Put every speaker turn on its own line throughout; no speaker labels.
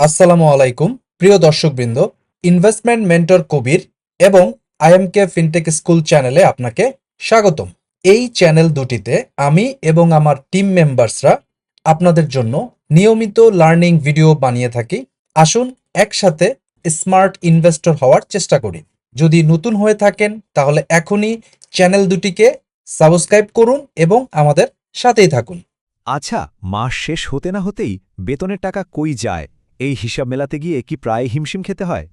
আসসালামু আলাইকুম, প্রিয় দর্শকবৃন্দ ইনভেস্টমেন্ট মেন্টর কবির এবং আইএমকে ফিনটেক স্কুল চ্যানেলে আপনাকে স্বাগতম। এই চ্যানেল দুটিতে আমি এবং আমার টিম মেম্বার্সরা আপনাদের জন্য নিয়মিত লার্নিং ভিডিও বানিয়ে থাকি। আসুন, একসাথে স্মার্ট ইনভেস্টর হওয়ার চেষ্টা করি। যদি নতুন হয়ে থাকেন, তাহলে এখনই চ্যানেল দুটিকে সাবস্ক্রাইব করুন এবং আমাদের সাথেই থাকুন।
আচ্ছা মাস শেষ হতে না হতেই বেতনের টাকা কই যায়? এই হিসাব মেলাতে গিয়ে কি প্রায় হিমশিম খেতে হয়?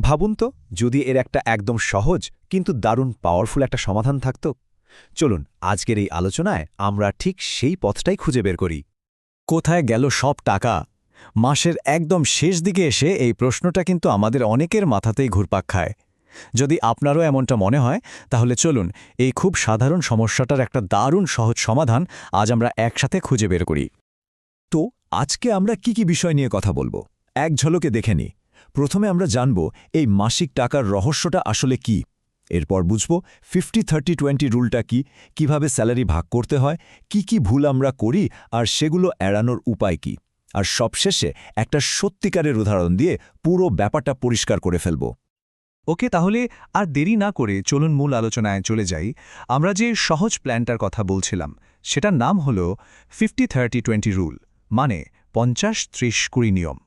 ভাবুন তো, যদি এর একটা একদম সহজ, কিন্তু দারুণ পাওয়ারফুল একটা সমাধান থাকত। চলুন, আজকের এই আলোচনায় আমরা ঠিক সেই পথটাই খুঁজে বের করি। কোথায় গেল সব টাকা? মাসের একদম শেষ দিকে এসে এই প্রশ্নটা কিন্তু আমাদের অনেকের মাথাতেই ঘুরপাক খায়। যদি আপনারও এমনটা মনে হয়, তাহলে চলুন, এই খুব সাধারণ সমস্যাটার একটা দারুণ সহজ সমাধান আজ আমরা একসাথে খুঁজে বের করি। আজকে আমরা কি কি বিষয় নিয়ে কথা বলব? এক ঝলকে দেখে নি। প্রথমে আমরা জানব, এই মাসিক টাকার রহস্যটা আসলে কি? এরপর বুঝব ফিফটি থার্টি টোয়েন্টি রুলটা কি? কীভাবে স্যালারি ভাগ করতে হয়? কি কি ভুল আমরা করি? আর সেগুলো এড়ানোর উপায় কি? আর সবশেষে একটা সত্যিকারের উদাহরণ দিয়ে পুরো ব্যাপারটা পরিষ্কার করে ফেলব।
ওকে, তাহলে আর দেরি না করে চলুন মূল আলোচনায় চলে যাই। আমরা যে সহজ প্ল্যানটার কথা বলছিলাম, সেটার নাম হল ফিফটি থার্টি টোয়েন্টি রুল মানে পঞ্চাশ ত্রিশ কুড়ি নিয়ম।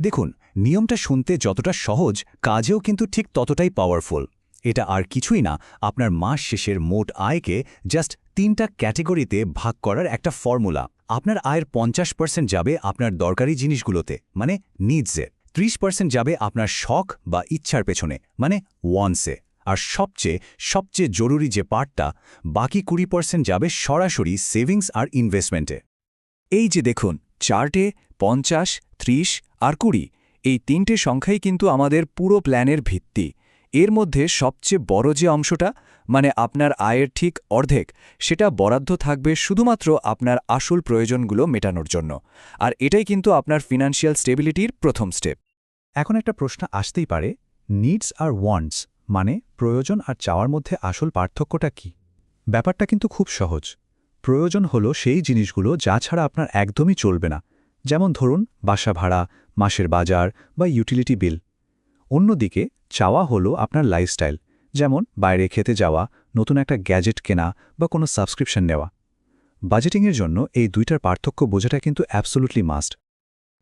দেখুন, নিয়মটা শুনতে যতটা সহজ, কাজেও কিন্তু ঠিক ততটাই পাওয়ারফুল এটা আর কিছুই না, আপনার মাস শেষের মোট আয়কে জাস্ট তিনটা ক্যাটেগরিতে ভাগ করার একটা ফর্মুলা আপনার আয়ের পঞ্চাশ পার্সেন্ট যাবে আপনার দরকারি জিনিসগুলোতে মানে নিডসে ত্রিশ পার্সেন্ট যাবে আপনার শখ বা ইচ্ছার পেছনে মানে ওয়ান্সে আর সবচেয়ে সবচেয়ে জরুরি যে পার্টটা বাকি কুড়ি পার্সেন্ট যাবে সরাসরি সেভিংস আর ইনভেস্টমেন্টে এই যে দেখুন, চার্টে, পঞ্চাশ, ত্রিশ আর কুড়ি, এই তিনটে সংখ্যাই কিন্তু আমাদের পুরো প্ল্যানের ভিত্তি। এর মধ্যে সবচেয়ে বড় যে অংশটা মানে আপনার আয়ের ঠিক অর্ধেক, সেটা বরাদ্দ থাকবে শুধুমাত্র আপনার আসল প্রয়োজনগুলো মেটানোর জন্য। আর এটাই কিন্তু আপনার ফিনান্সিয়াল স্টেবিলিটির প্রথম স্টেপ
এখন একটা প্রশ্ন আসতেই পারে নিডস আর ওয়ান্টস মানে প্রয়োজন আর চাওয়ার মধ্যে আসল পার্থক্যটা কি? ব্যাপারটা কিন্তু খুব সহজ। প্রয়োজন হলো সেই জিনিসগুলো যা ছাড়া আপনার একদমই চলবে না। যেমন ধরুন, বাসা ভাড়া, মাসের বাজার বা ইউটিলিটি বিল অন্যদিকে, চাওয়া হলো আপনার লাইফস্টাইল যেমন বাইরে খেতে যাওয়া, নতুন একটা গ্যাজেট কেনা বা কোনো সাবস্ক্রিপশন নেওয়া। বাজেটিংয়ের জন্য এই দুইটার পার্থক্য বোঝাটা কিন্তু অ্যাবসোলুটলি মাস্ট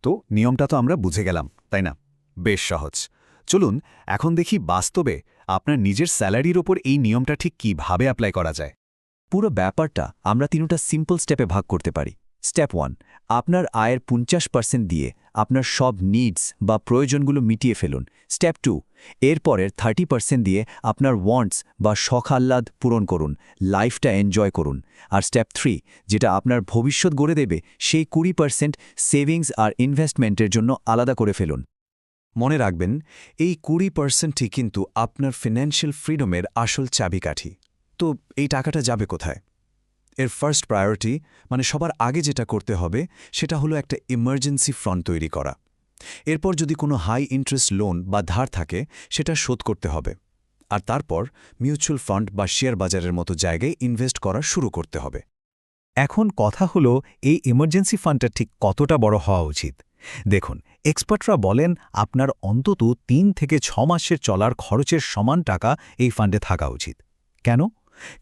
তো নিয়মটা তো আমরা বুঝে গেলাম, তাই না? বেশ সহজ। চলুন, এখন দেখি বাস্তবে আপনার নিজের স্যালারির ওপর এই নিয়মটা ঠিক কীভাবে অ্যাপ্লাই করা যায়। পুরো ব্যাপারটা আমরা তিনটা সিম্পল স্টেপে ভাগ করতে পারি। স্টেপ ওয়ান আপনার আয়ের পঞ্চাশ পার্সেন্ট দিয়ে আপনার সব নিডস বা প্রয়োজনগুলো মিটিয়ে ফেলুন। স্টেপ টু এরপরের থার্টি পার্সেন্ট দিয়ে আপনার ওয়ান্টস বা শখ আহ্লাদ পূরণ করুন লাইফটা এনজয় করুন। আর স্টেপ থ্রি যেটা আপনার ভবিষ্যৎ গড়ে দেবে, সেই কুড়ি পার্সেন্ট সেভিংস আর ইনভেস্টমেন্টের জন্য আলাদা করে ফেলুন। মনে রাখবেন, এই কুড়ি পার্সেন্টই কিন্তু আপনার ফিনান্সিয়াল ফ্রিডমের আসল চাবিকাঠি। তো এই টাকাটা যাবে কোথায়? এর ফার্স্ট প্রায়োরিটি মানে সবার আগে যেটা করতে হবে, সেটা হলো একটা ইমার্জেন্সি ফ্রন্ট তৈরি করা। এরপর যদি কোনো হাই ইন্টারেস্ট লোন বা ধার থাকে, সেটা শোধ করতে হবে। আর তারপর মিউচুয়াল ফান্ড বা শেয়ার বাজারের মতো জায়গায় ইনভেস্ট করা শুরু করতে হবে।
এখন কথা হলো, এই ইমার্জেন্সি ফান্ডটা ঠিক কতটা বড় হওয়া উচিত? দেখুন এক্সপার্টরা বলেন আপনার অন্তত তিন থেকে ছ মাসের চলার খরচের সমান টাকা এই ফান্ডে থাকা উচিত। কেন?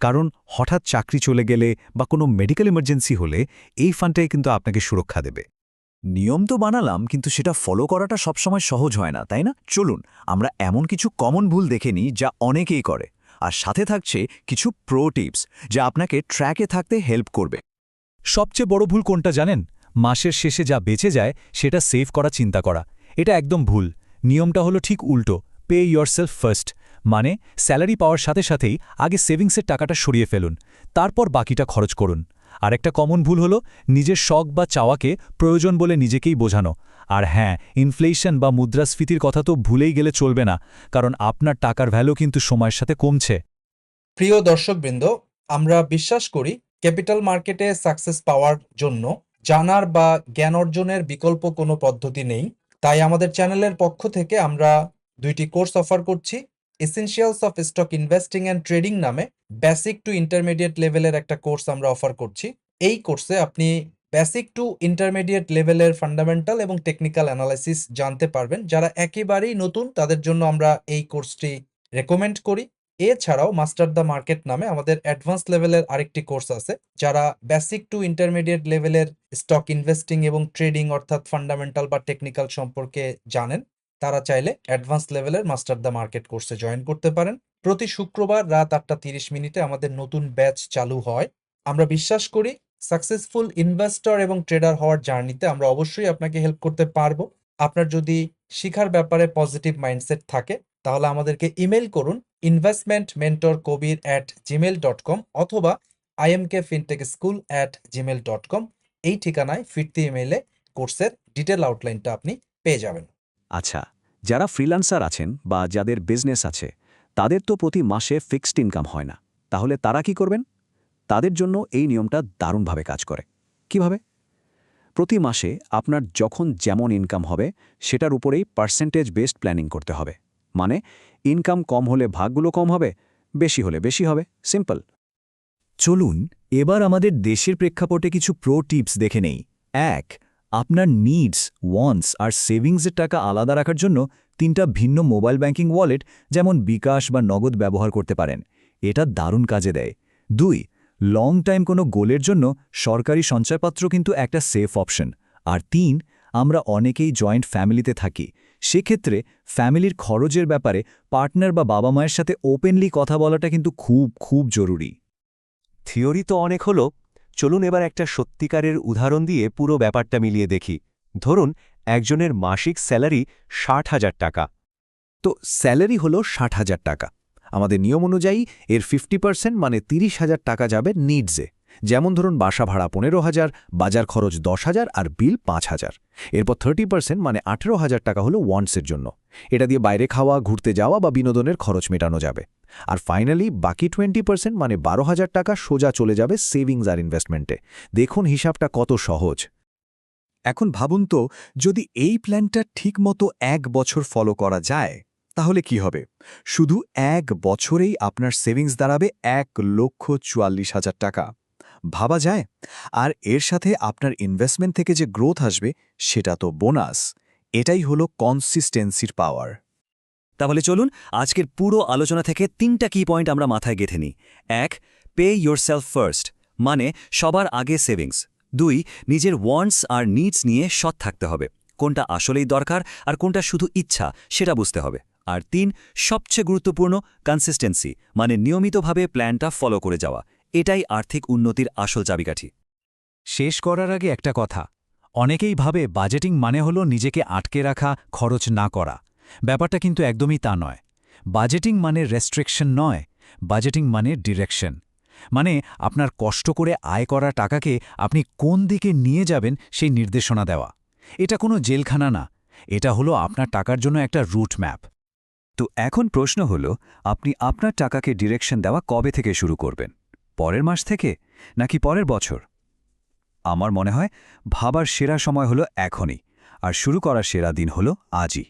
কারণ হঠাৎ চাকরি চলে গেলে বা কোনো মেডিকেল ইমার্জেন্সি হলে এই ফান্ডটাই কিন্তু আপনাকে সুরক্ষা দেবে।
নিয়ম তো বানালাম, কিন্তু সেটা ফলো করাটা সবসময় সহজ হয় না, তাই না? চলুন, আমরা এমন কিছু কমন ভুল দেখে নিই যা অনেকেই করে। আর সাথে থাকছে কিছু প্রো টিপস যা আপনাকে ট্র্যাকে থাকতে হেল্প করবে।
সবচেয়ে বড় ভুল কোনটা জানেন? মাসের শেষে যা বেঁচে যায়, সেটা সেভ করা, চিন্তা করা। এটা একদম ভুল। নিয়মটা হলো ঠিক উল্টো পে ইয়োরসেলফ ফার্স্ট মানে স্যালারি পাওয়ার সাথে সাথেই আগে সেভিংসের টাকাটা সরিয়ে ফেলুন, তারপর বাকিটা খরচ করুন। আর একটা কমন ভুল হলো, নিজের শখ বা চাওয়াকে প্রয়োজন বলে নিজেকেই বোঝানো। আর হ্যাঁ ইনফ্লেশন বা মুদ্রাস্ফীতির কথা তো ভুলেই গেলে চলবে না, কারণ আপনার টাকার ভ্যালু কিন্তু সময়ের সাথে কমছে।
প্রিয় দর্শকবৃন্দ, আমরা বিশ্বাস করি ক্যাপিটাল মার্কেটে সাকসেস পাওয়ার জন্য জানার বা জ্ঞান অর্জনের বিকল্প কোনো পদ্ধতি নেই। তাই আমাদের চ্যানেলের পক্ষ থেকে আমরা দুইটি কোর্স অফার করছি। Essentials of stock investing and trading নামে বেসিক টু ইন্টারমিডিয়েট লেভেলের একটা কোর্স আমরা অফার করছি। এই কোর্সে আপনি বেসিক টু ইন্টারমিডিয়েট লেভেলের ফান্ডামেন্টাল এবং টেকনিক্যাল অ্যানালাইসিস জানতে পারবেন। যারা একেবারেই নতুন, তাদের জন্য আমরা এই কোর্সটি রেকমেন্ড করি। এছাড়াও মাস্টার দ্য মার্কেট নামে আমাদের অ্যাডভান্স লেভেলের আরেকটি কোর্স আছে, যারা বেসিক টু ইন্টারমিডিয়েট লেভেলের স্টক ইনভেস্টিং এবং ট্রেডিং অর্থাৎ ফান্ডামেন্টাল বা টেকনিক্যাল সম্পর্কে জানেন। তারা চাইলে অ্যাডভান্স লেভেলের মাস্টার দ্য মার্কেট কোর্সে জয়েন করতে পারেন। প্রতি শুক্রবার রাত আটটা তিরিশ মিনিটে আমাদের নতুন ব্যাচ চালু হয়। আমরা বিশ্বাস করি সাকসেসফুল ইনভেস্টর এবং ট্রেডার হওয়ার জার্নিতে আমরা অবশ্যই আপনাকে হেল্প করতে পারব। আপনার যদি শিখার ব্যাপারে পজিটিভ মাইন্ডসেট থাকে, তাহলে আমাদেরকে ইমেল করুন investment mentor Kabir at Gmail dot com অথবা IMK fintech school at Gmail dot com এই ঠিকানায় ফিরতি ইমেলে কোর্সের ডিটেল আউটলাইনটা আপনি পেয়ে যাবেন।
আচ্ছা যারা ফ্রিল্যান্সার আছেন বা যাদের বিজনেস আছে, তাদের তো প্রতি মাসে ফিক্সড ইনকাম হয় না। তাহলে তারা কি করবেন? তাদের জন্য এই নিয়মটা দারুণভাবে কাজ করে। কীভাবে? প্রতি মাসে আপনার যখন যেমন ইনকাম হবে, সেটার উপরেই পার্সেন্টেজ বেসড প্ল্যানিং করতে হবে। মানে ইনকাম কম হলে ভাগগুলো কম হবে, বেশি হলে বেশি হবে। সিম্পল।
চলুন, এবার আমাদের দেশের প্রেক্ষাপটে কিছু প্রো টিপস দেখে নেই। এক আপনার নিডস ওয়ান্টস আর সেভিংসের টাকা আলাদা রাখার জন্য তিনটা ভিন্ন মোবাইল ব্যাংকিং ওয়ালেট যেমন বিকাশ বা নগদ ব্যবহার করতে পারেন। এটা দারুণ কাজে দেয়। দুই লং টাইম কোনো গোলের জন্য সরকারি সঞ্চয়পত্র কিন্তু একটা সেফ অপশন আর তিন, আমরা অনেকেই জয়েন্ট ফ্যামিলিতে থাকি। সেক্ষেত্রে ফ্যামিলির খরচের ব্যাপারে পার্টনার বা বাবা মায়ের সাথে ওপেনলি কথা বলাটা কিন্তু খুব খুব জরুরি।
থিওরি তো অনেক হলো চলুন এবার একটা সত্যিকারের উদাহরণ দিয়ে পুরো ব্যাপারটা মিলিয়ে দেখি। ধরুন, একজনের মাসিক স্যালারি ষাট হাজার টাকা।
তো স্যালারি হলো ষাট হাজার টাকা। আমাদের নিয়ম অনুযায়ী এর ফিফটি পার্সেন্ট মানে তিরিশ হাজার টাকা যাবে নিডসে যেমন ধরুন, বাসা ভাড়া পনেরো হাজার, বাজার খরচ দশ হাজার আর বিল পাঁচ হাজার। এরপর থার্টি পার্সেন্ট মানে আঠেরো হাজার টাকা হলো ওয়ান্টসের জন্য। এটা দিয়ে বাইরে খাওয়া, ঘুরতে যাওয়া বা বিনোদনের খরচ মেটানো যাবে। আর ফাইনালি বাকি টোয়েন্টি পার্সেন্ট মানে বারো হাজার টাকা সোজা চলে যাবে সেভিংস আর ইনভেস্টমেন্টে দেখুন হিসাবটা কত সহজ। এখন ভাবুন তো, যদি এই প্ল্যানটা ঠিকমতো এক বছর ফলো করা যায়, তাহলে কি হবে? শুধু এক বছরেই আপনার সেভিংস দাঁড়াবে এক লক্ষ চুয়াল্লিশ হাজার টাকা। ভাবা যায়? আর এর সাথে আপনার ইনভেস্টমেন্ট থেকে যে গ্রোথ আসবে, সেটা তো বোনাস এটাই হলো কনসিস্টেন্সির পাওয়ার
তাহলে চলুন আজকের পুরো আলোচনা থেকে তিনটা কি পয়েন্ট আমরা মাথায় গেঁথে নিই। এক পে ইয়োর সেলফ ফার্স্ট মানে সবার আগে সেভিংস দুই, নিজের ওয়ান্টস আর নিডস নিয়ে সৎ থাকতে হবে। কোনটা আসলেই দরকার আর কোনটা শুধু ইচ্ছা, সেটা বুঝতে হবে। আর তিন, সবচেয়ে গুরুত্বপূর্ণ কনসিস্টেন্সি মানে নিয়মিতভাবে প্ল্যানটা ফলো করে যাওয়া। এটাই আর্থিক উন্নতির আসল চাবিকাঠি।
শেষ করার আগে একটা কথা। অনেকেই ভাবে বাজেটিং মানে হলো নিজেকে আটকে রাখা, খরচ না করা। ব্যাপারটা কিন্তু একদমই তা নয়। বাজেটিং মানে রেস্ট্রিকশন নয়, বাজেটিং মানে ডিরেকশন। মানে আপনার কষ্ট করে আয় করা টাকাকে আপনি কোন দিকে নিয়ে যাবেন সেই নির্দেশনা দেওয়া। এটা কোনো জেলখানা না, এটা হলো আপনার টাকার জন্য একটা রুট ম্যাপ।
তো এখন প্রশ্ন হল, আপনি আপনার টাকাকে ডিরেকশন দেওয়া কবে থেকে শুরু করবেন? পরের মাস থেকে, নাকি পরের বছর? আমার মনে হয়, ভাবার সেরা সময় হলো এখনই, আর শুরু করার সেরা দিন হলো আজই।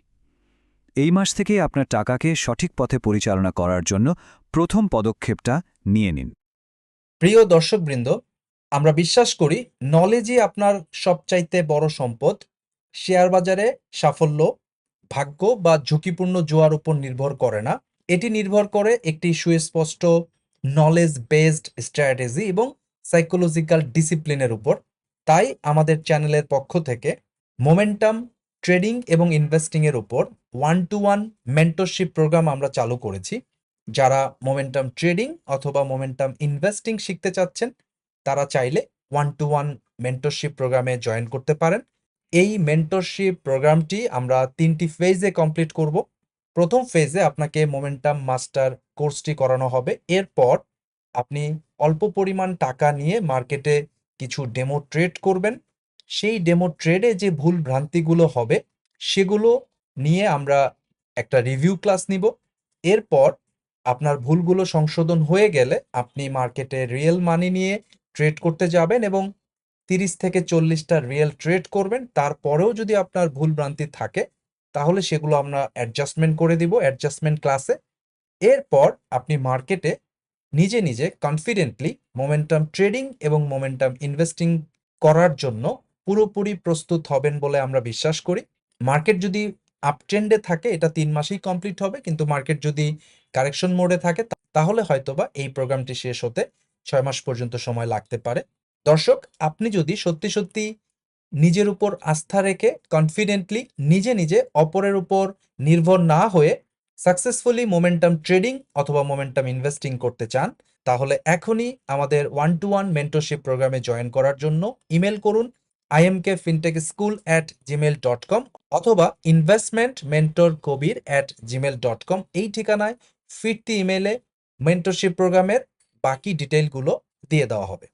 এই মাস থেকে আপনার টাকাকে সঠিক পথে পরিচালনা করার জন্য প্রথম পদক্ষেপটা নিয়ে নিন।
প্রিয় দর্শকবৃন্দ, আমরা বিশ্বাস করি নলেজই আপনার সবচাইতে বড় সম্পদ। শেয়ার বাজারে সাফল্য, ভাগ্য বা ঝুঁকিপূর্ণ জোয়ার উপর নির্ভর করে না। এটি নির্ভর করে একটি সুস্পষ্ট নলেজ বেসড স্ট্র্যাটেজি এবং সাইকোলজিক্যাল ডিসিপ্লিনের উপর। তাই আমাদের চ্যানেলের পক্ষ থেকে মোমেন্টাম ট্রেডিং এবং ইনভেস্টিংয়ের উপর one to one mentorship program আমরা চালু করেছি। যারা মোমেন্টাম ট্রেডিং অথবা মোমেন্টাম ইনভেস্টিং শিখতে চাচ্ছেন, তারা চাইলে ওয়ান টু ওয়ান মেন্টরশিপ প্রোগ্রামে জয়েন করতে পারেন। এই মেন্টরশিপ প্রোগ্রামটি আমরা তিনটি ফেজে কমপ্লিট করব। প্রথম ফেজে আপনাকে মোমেন্টাম মাস্টার কোর্সটি করানো হবে। এরপর আপনি অল্প পরিমাণ টাকা নিয়ে মার্কেটে কিছু ডেমো ট্রেড করবেন। সেই ডেমো ট্রেডে যে ভুল ভ্রান্তিগুলো হবে, সেগুলো নিয়ে আমরা একটা রিভিউ ক্লাস নিব। এরপর আপনার ভুলগুলো সংশোধন হয়ে গেলে আপনি মার্কেটে রিয়েল মানি নিয়ে ট্রেড করতে যাবেন এবং তিরিশ থেকে চল্লিশটা রিয়েল ট্রেড করবেন। তারপরেও যদি আপনার ভুল ভ্রান্তি থাকে, তাহলে সেগুলো আমরা অ্যাডজাস্টমেন্ট করে দিব অ্যাডজাস্টমেন্ট ক্লাসে এরপর আপনি মার্কেটে নিজে নিজে কনফিডেন্টলি মোমেন্টাম ট্রেডিং এবং মোমেন্টাম ইনভেস্টিং করার জন্য পুরোপুরি প্রস্তুত হবেন বলে আমরা বিশ্বাস করি। মার্কেট যদি আপট্রেন্ডে থাকে, এটা তিন মাসেই কমপ্লিট হবে। কিন্তু মার্কেট যদি কারেকশন মোডে থাকে তাহলে হয়তোবা এই প্রোগ্রামটি শেষ হতে ছয় মাস পর্যন্ত সময় লাগতে পারে। দর্শক, আপনি যদি সত্যি সত্যি নিজের উপর আস্থা রেখে কনফিডেন্টলি নিজে নিজে অপরের উপর নির্ভর না হয়ে সাকসেসফুলি মোমেন্টাম ট্রেডিং অথবা মোমেন্টাম ইনভেস্টিং করতে চান, তাহলে এখনই আমাদের ওয়ান টু ওয়ান মেন্টরশিপ প্রোগ্রামে জয়েন করার জন্য ইমেল করুন। IMK fintech school at Gmail dot com অথবা investment mentor Kabir at Gmail dot com এই ঠিকানায় ফিরতি ইমেলে মেন্টরশিপ প্রোগ্রামের বাকি ডিটেলগুলো দিয়ে দেওয়া হবে।